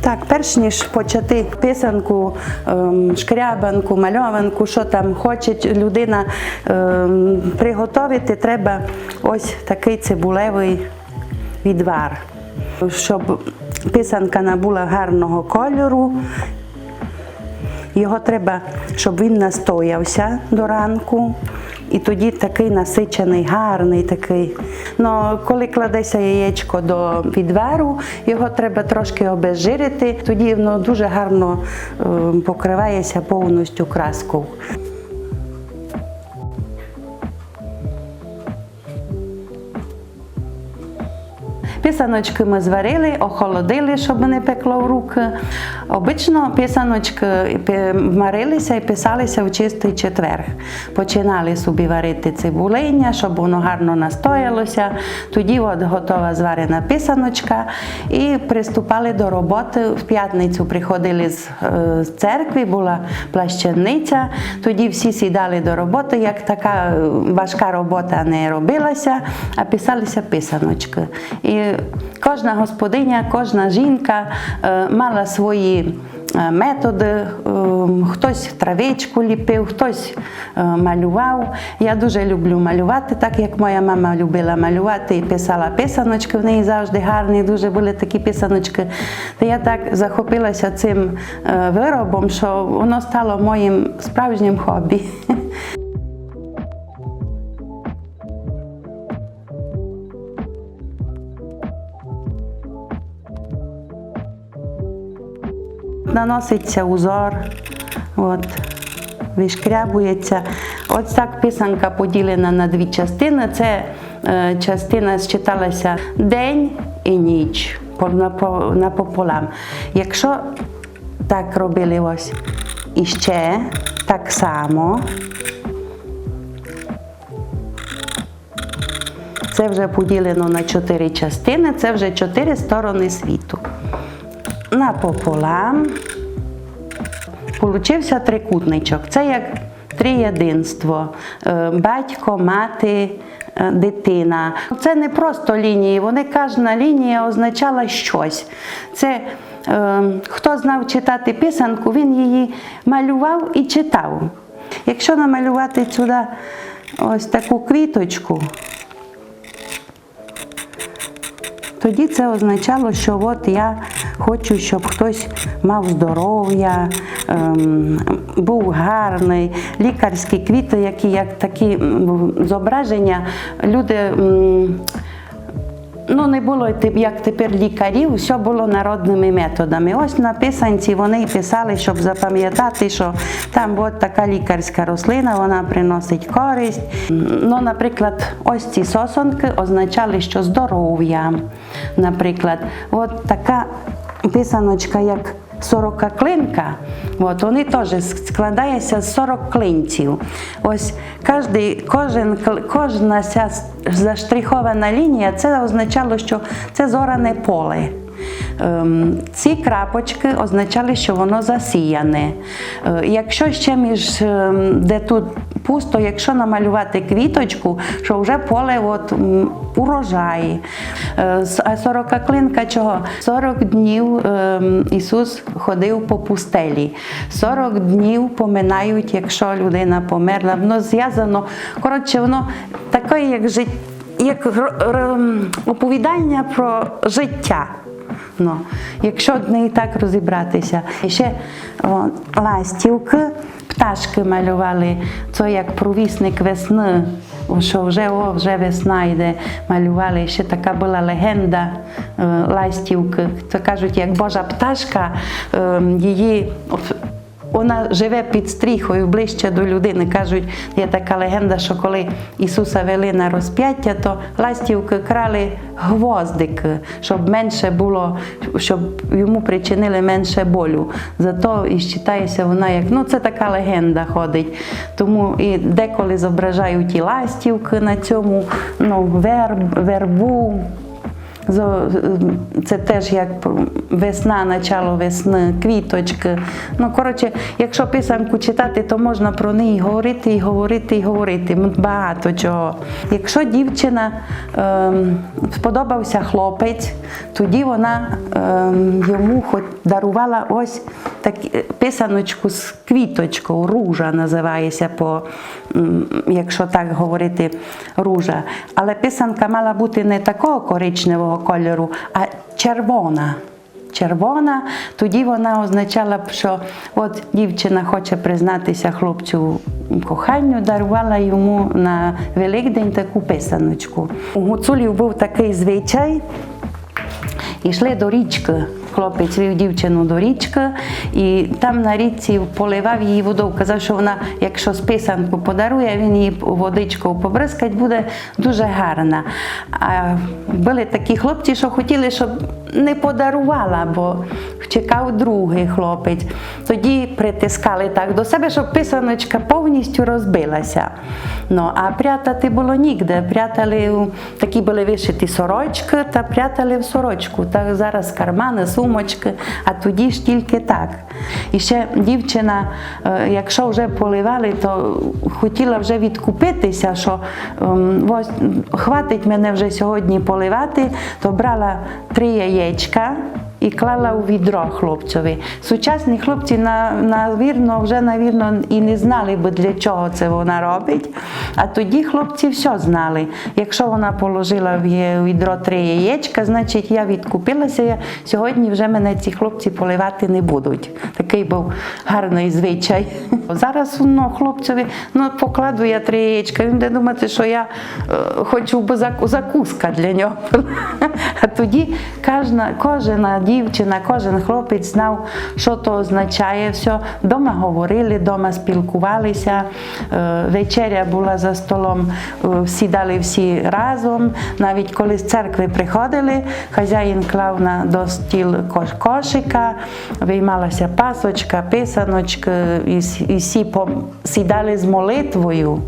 Так, перш ніж почати писанку, ем, шкрябанку, мальованку, що там хоче людина ем, приготувати, треба ось такий цибулевий відвар, щоб писанка набула гарного кольору. Його треба, щоб він настоявся до ранку. І тоді такий насичений, гарний такий. Ну, коли кладеться яєчко до підверу, його треба трошки обезжирити, тоді воно дуже гарно е, покривається повністю краскою. Писаночки ми зварили, охолодили, щоб не пекло в руки. Обично писаночки пи- варилися і писалися в чистий четверг. Починали собі варити цибулиння, щоб воно гарно настоялося. Тоді от готова зварена писаночка і приступали до роботи. В п'ятницю приходили з, е, з церкви, була плащаниця. Тоді всі сідали до роботи. Як така важка робота не робилася, а писалися писаночки. І кожна господиня, кожна жінка е, мала свої е, методи. Е, Хтось травичку ліпив, хтось малював. Я дуже люблю малювати, так як моя мама любила малювати і писала писаночки. В неї завжди гарні, дуже були такі писаночки. Та я так захопилася цим виробом, що воно стало моїм справжнім хобі. Наноситься узор, от, вишкрябується. От так писанка поділена на дві частини. Це е, частина считалася день і ніч по- напополам. Якщо так робили ось і так само, це вже поділено на чотири частини, це вже чотири сторони світу. Напополам. Получився трикутничок. Це як триєдинство. Е, Батько, мати, е, дитина. Це не просто лінії, вони кожна лінія означала щось. Це е, хто знав читати писанку, він її малював і читав. Якщо намалювати сюди ось таку квіточку, тоді це означало, що от я хочу, щоб хтось мав здоров'я, ем, був гарний, лікарські квіти, які як такі зображення, люди. м, Ну, не було як тепер лікарів, все було народними методами. Ось на писанці вони писали, щоб запам'ятати, що там от така лікарська рослина, вона приносить користь. Ну, наприклад, ось ці сосонки означали, що здоров'я. Наприклад, от така писаночка, як сорокаклинка, от, вони теж складаються з 40 клинців. Ось кожен, кожен, кожна ця заштрихована лінія, це означало, що це зоране поле. Ем, Ці крапочки означали, що воно засіяне. Е, Якщо ще між ем, де тут пусто, якщо намалювати квіточку, що вже поле от, урожай. Е, А сорокаклинка чого? 40 днів ем, Ісус ходив по пустелі. 40 днів поминають, якщо людина померла. Воно зв'язано. Коротше, воно таке, як життя. Як оповідання про життя. Ну, якщо не і так розібратися. І ще о, ластівки, пташки малювали, це як провісник весни, що вже, о, вже весна йде, малювали. Ще така була легенда е, ластівки. Це кажуть, як Божа пташка, е, її. Вона живе під стріхою ближче до людини. Кажуть, є така легенда, що коли Ісуса вели на розп'яття, то ластівки крали гвоздики, щоб менше було, щоб йому причинили менше болю. Зато і вважається вона як ну це така легенда ходить. Тому і деколи зображають і ластівки на цьому, ну, верб, вербу. Це теж як весна, начало весни, квіточки. Ну, коротше, якщо писанку читати, то можна про неї говорити і говорити і говорити. Багато чого. Якщо дівчина ем, сподобався хлопець, тоді вона ем, йому дарувала ось такі, писаночку з квіточкою, ружа називається, по, м, якщо так говорити, ружа. Але писанка мала бути не такого коричневого кольору, а червона. Червона, тоді вона означала б, що от дівчина хоче признатися хлопцю коханню, дарувала йому на Великдень таку писаночку. У гуцулів був такий звичай, Йшли до річки. Хлопець вів дівчину до річки, і там на річці поливав її водою. Казав, що вона, якщо з писанку подарує, він її водичкою побризкать, буде дуже гарна. А були такі хлопці, що хотіли, щоб не подарувала, бо чекав другий хлопець. Тоді притискали так до себе, щоб писаночка повністю розбилася. Ну, а прятати було нігде. Прятали такі були вишиті сорочки та прятали в сорочку. Так зараз кармани, сумочки, а тоді ж тільки так. І ще дівчина, е, якщо вже поливали, то хотіла вже відкупитися, що ем, ось хватить мене вже сьогодні поливати, то брала три яєчка. І клала у відро хлопцеві. Сучасні хлопці навірно, вже навірно і не знали би для чого це вона робить. А тоді хлопці все знали. Якщо вона положила в відро три яєчка, значить я відкупилася. Сьогодні вже мене ці хлопці поливати не будуть. Такий був гарний звичай. Зараз ну, хлопцеві ну, покладу я три яєчка. Він буде думати, що я е, хочу заку- закуска для нього. А тоді кожна, кожна дівчина, кожен хлопець знав, що то означає. Все. Дома говорили, дома спілкувалися. Е, Вечеря була за столом, е, сідали всі разом. Навіть коли з церкви приходили, хазяїн клав на до стіл кошика, виймалася пасочка, писаночки, і, всі сідали з молитвою.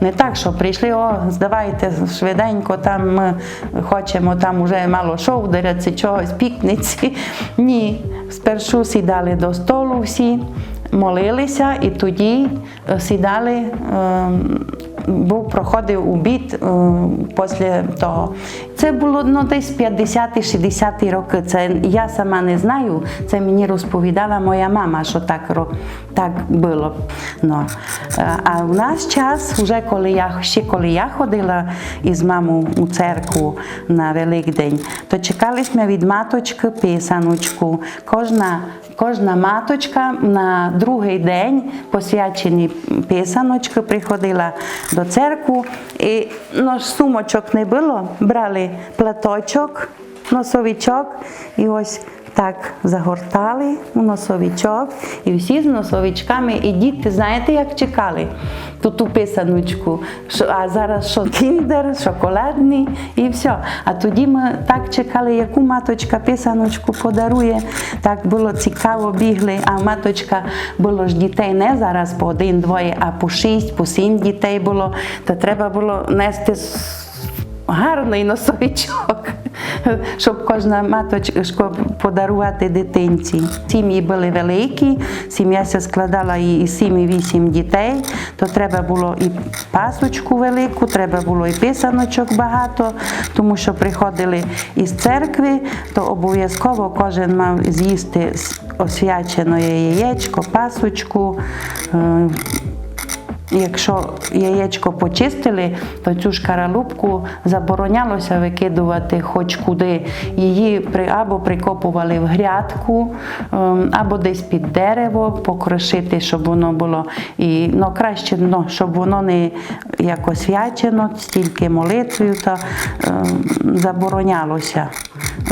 Не так, що прийшли, о, здавайте швиденько, там ми хочемо там вже мало шовдаряться, чогось, пікниці. Ні. Спершу сідали до столу всі, молилися і тоді е, сідали, е, був проходив обід е, після того. Це було ну, десь 50-60 роки. Це я сама не знаю. Це мені розповідала моя мама, що так, так було. Ну. е, А в наш час, вже коли я ще коли я ходила із мамою у церкву на Великдень, то чекали ми від маточки писаночку. Кожна Кожна маточка на другий день посвячені писаночки приходила до церкви, і ну, сумочок не було, брали платочок, носовичок. І ось так загортали у носовичок, і всі з носовичками, і діти, знаєте, як чекали ту ту писаночку, а зараз що кіндер, шоколадний і все. А тоді ми так чекали, яку маточка писаночку подарує. Так було цікаво, бігли, а маточка було ж дітей не зараз по один-двоє, а по шість, по сім дітей було, то треба було нести гарний носовичок, щоб кожна маточка подарувати дитинці. Сім'ї були великі, сім'я складала і сім, і вісім дітей, то треба було і пасочку велику, треба було і писаночок багато, тому що приходили із церкви, то обов'язково кожен мав з'їсти освячене яєчко, пасочку. Якщо яєчко почистили, то цю шкаралупку заборонялося викидувати хоч куди. Її або прикопували в грядку, ем, або десь під дерево, покрошити, щоб воно було і ну, краще, ну, щоб воно не як освячено, стільки молитвою, то ем, заборонялося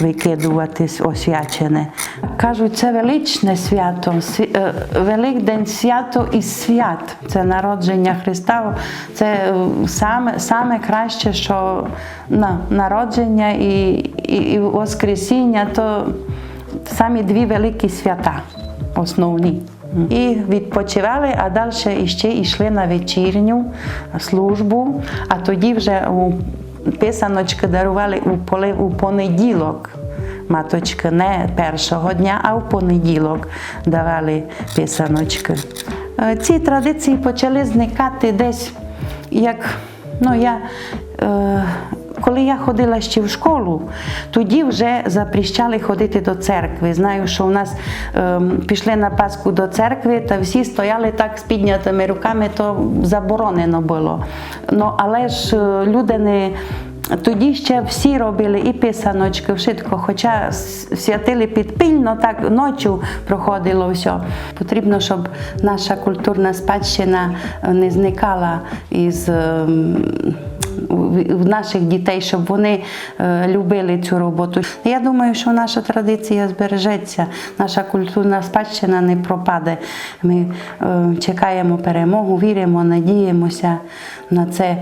викидувати освячене. Кажуть, це величне свято, е, Великдень свято і свят. Це народження Христа. Це е, саме, саме краще, що на, народження і, і, і Воскресіння то самі дві великі свята, основні. І відпочивали, а далі іще йшли на вечірню службу, а тоді вже у писаночки дарували у понеділок. Маточки не першого дня, а в понеділок давали писаночки. Е, Ці традиції почали зникати десь, як ну, я, е, коли я ходила ще в школу, тоді вже запрещали ходити до церкви. Знаю, що у нас е, пішли на Пасху до церкви, та всі стояли так з піднятими руками, то заборонено було. Ну, але ж е, люди не. Тоді ще всі робили і писаночки, вшитко, хоча святили підпільно, так ночі проходило все. Потрібно, щоб наша культурна спадщина е, не зникала із ем, в- наших дітей, щоб вони е, любили цю роботу. Я думаю, що наша традиція збережеться, наша культурна спадщина не пропаде. Ми е, чекаємо перемогу, віримо, надіємося на це.